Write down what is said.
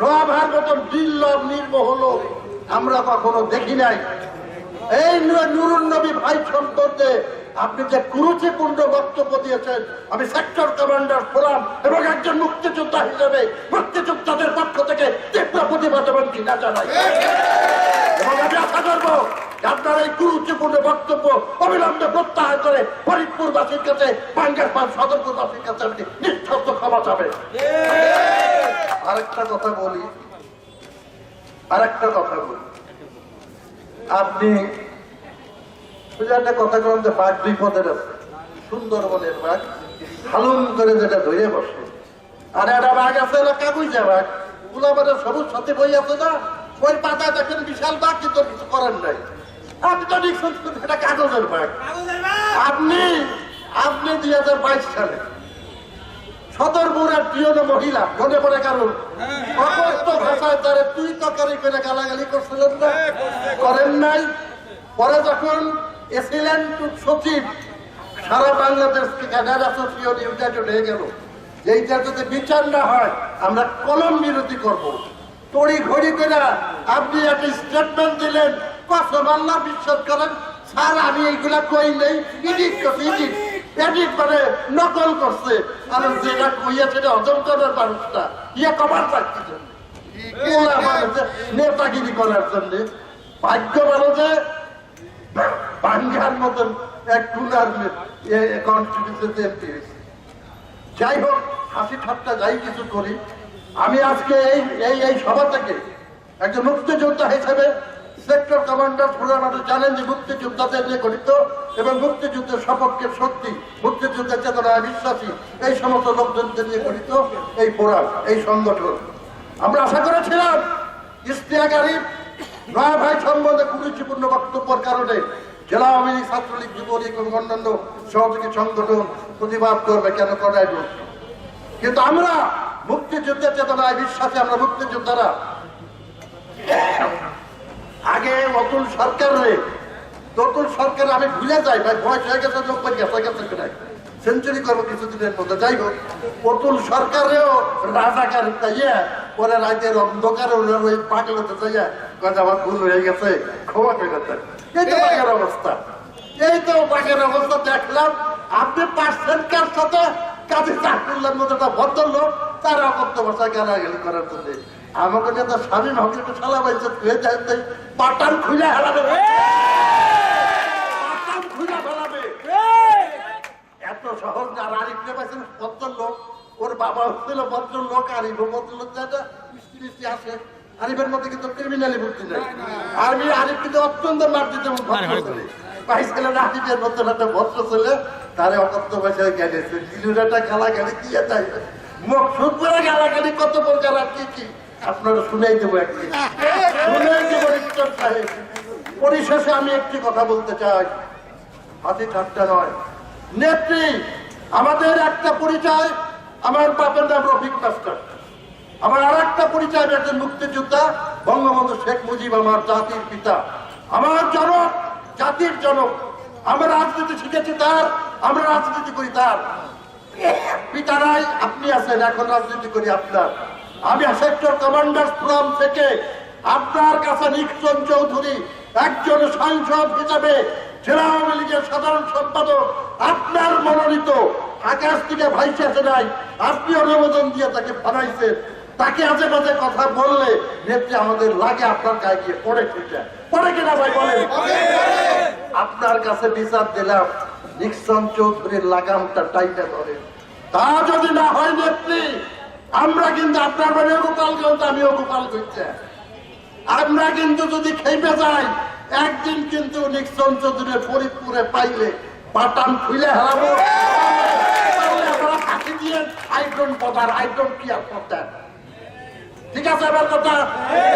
নভার মতন দিল্লভ নির্মহ লোক আমরা কখনো দেখি নাই। এই নুরুন নবী ভাই সম্পর্কে আপনি যে কুরুচিপূর্ণ বক্তব্য দিয়েছেন, আমি সেক্টর কমান্ডার ফোরাম এবং একজন মুক্তিযোদ্ধা হিসেবে মুক্তিযোদ্ধাদের পক্ষ থেকে তীব্র প্রতিবাদ এবং ঘৃণা জানাই। এবং আমি আশা করব আপনার এই গুরুত্বপূর্ণ বক্তব্য অবিলম্বে প্রত্যাহার করে ফরিদপুরবাসীর কাছে বাঙ্গারপান সদরপুরবাসীর কাছে আপনি নিঃশব্দ ক্ষমা চাবেন। আরেকটা কথা বলি আরেকটা কথা বলি। আপনি একটা কথা করেন যে বাঘ দুই পদের আছে সুন্দরবনের বাঘ হালুম করে যেটা ধরে বসে। আর একটা বাঘ আছে না কাকুই যা বাঘ। গুলাবারের সবুজ সাথে বই আছে না? ওই পাতা দেখেন বিশাল বাঘ কিন্তু কিছু করেন নাই। আপনি তো এটা কাগজের বাঘ! আপনি আপনি দুই হাজার বাইশ সালে সদরপুরের প্রিয় মহিলা? মনে পড়ে কারণ? অপস্ত ভাষায় তারে তুই তকারি করে গালাগালি করছিলেন না? করেন নাই। পরে যখন এসিলেন সচিব সারা বাংলাদেশ ক্যাডার অ্যাসোসিয়েশন ইউনাইটেড হয়ে গেল। এইটা যদি বিচার না হয় আমরা কলম বিরতি করব। তড়ি ঘড়ি করে আপনি একটা স্টেটমেন্ট দিলেন কসম আল্লাহ বিশ্বাস করেন স্যার আমি এইগুলা কই নেই? Edit edit. এডিট মানে নকল করছে। আর যেটা কইয়া সেটা হজম করার মানুষটা ইয়ে কমার চাচ্ছি নেতাগিরি করার জন্য। ভাগ্য ভালো যে বাঙ্গার মতন এক টুলার কনস্টিটিউশন এমপি হয়েছে। যাই হোক হাসি ঠাট্টা যাই কিছু করি। আমি আজকে এই এই এই সভা থেকে একজন মুক্তিযোদ্ধা হিসেবে সেক্টর কমান্ডার প্রধান আপনি জানেন যে মুক্তিযোদ্ধাদের নিয়ে গঠিত এবং মুক্তিযুদ্ধের সপক্ষের শক্তি মুক্তিযুদ্ধের চেতনায় বিশ্বাসী এই সমস্ত লোকজনদের নিয়ে গঠিত এই ফোরাম, এই সংগঠন। আমরা আশা করেছিলাম ইস্তিয়াগারী নয়া ভাই সম্বন্ধে কুরুচিপূর্ণ বক্তব্যের কারণে জেলা আওয়ামী লীগ, ছাত্রলীগ, যুবলীগ এবং অন্যান্য সহযোগী সংগঠন প্রতিবাদ করবে কেন করাই কিন্তু আমরা মুক্তিযুদ্ধের চেতনায় বিশ্বাসী, আমরা মুক্তিযোদ্ধারা আগে অতুল সরকার রে। অতুল সরকার আমি ভুলে যাই ভাই বয়স হয়ে গেছে লোক গেছে গেছে কিনাই সেঞ্চুরি করব কিছুদিনের মধ্যে যাই হোক। অতুল সরকারেও রাজাকার তাইয়া পরে রাতের অন্ধকারে ওনার ওই পাগলতে যাইয়া কথা আমার ভুল হয়ে গেছে ক্ষমা করে এই তো বাঘের অবস্থা। এই তো বাঘের অবস্থা দেখলাম আপনি পার্সেন্ট কার সাথে কাজে চাকরির মতো একটা ভদ্রলোক তারা অকথ্য ভাষায় গালাগালি করার জন্য। আমাকে নেতা স্বামী হকিকে সালা বাইছে হয়ে যায় তাই পাটান খুলে হারাবে পাটান খুলে ফেলাবে। এত সহজ না আর আরিফকে পাইছেন ভদ্রলোক। ওর বাবা হচ্ছিল ভদ্রলোক আরিফ ভদ্রলোক মিষ্টি মিষ্টি আসে আরিফের মধ্যে কিন্তু ক্রিমিনালি নেই আরিফ কিন্তু অত্যন্ত মার্জিত ভদ্র ছেলে। বাইশ গেলে আরিফের মধ্যে একটা ভদ্র ছেলে তারে অকথ্য ভাষায় গেলেছে গালাগালি দিয়ে তাই মুখ সুদ করে গালাগালি কত প্রকার আর কি কি? আপনারা শুনেই দেবো পরিশেষে আমি একটি কথা বলতে চাই। হাতি ঠাট্টা নয়। নেত্রী, আমাদের একটা পরিচয়। আমার বাপের নাম রফিক মাস্টার। আমার আর একটা পরিচয় একজন মুক্তিযোদ্ধা, বঙ্গবন্ধু শেখ মুজিব, আমার জাতির পিতা। আমার জনক, জাতির জনক। আমরা রাজনীতি শিখেছি তার, আমরা রাজনীতি করি তার। পিতারাই আপনি আছেন, এখন রাজনীতি করি আপনার। আমি সেক্টর কমান্ডার ফ্রম থেকে আপনার কাছে নিক্সন চৌধুরী, একজন সাংসদ হিসাবে জেলা আওয়ামী লীগের সাধারণ সম্পাদক, আপনার মনোনীত আকাশ থেকে ভাইসে আসে নাই আপনি অনুমোদন দিয়ে তাকে বানাইছেন। তাকে আজে বাজে কথা বললে নেত্রী আমাদের লাগে আপনার গায়ে গিয়ে পড়ে সেটা পড়ে কিনা ভাই বলেন? আপনার কাছে বিচার দিলাম, নিক্সন চৌধুরীর লাগামটা টাইটা ধরে তা যদি না হয় নেত্রী আমরা কিন্তু আপনার বাড়িও গোপালগঞ্জ আমিও গোপালগঞ্জ আমরা কিন্তু যদি খেপে যাই, একদিন কিন্তু নিক্সন চৌধুরী ফরিদপুরে পাইলে বাটাম খুলে হারাবো। ফাঁকি দিয়ে আই ঠিক আছে আমার কথা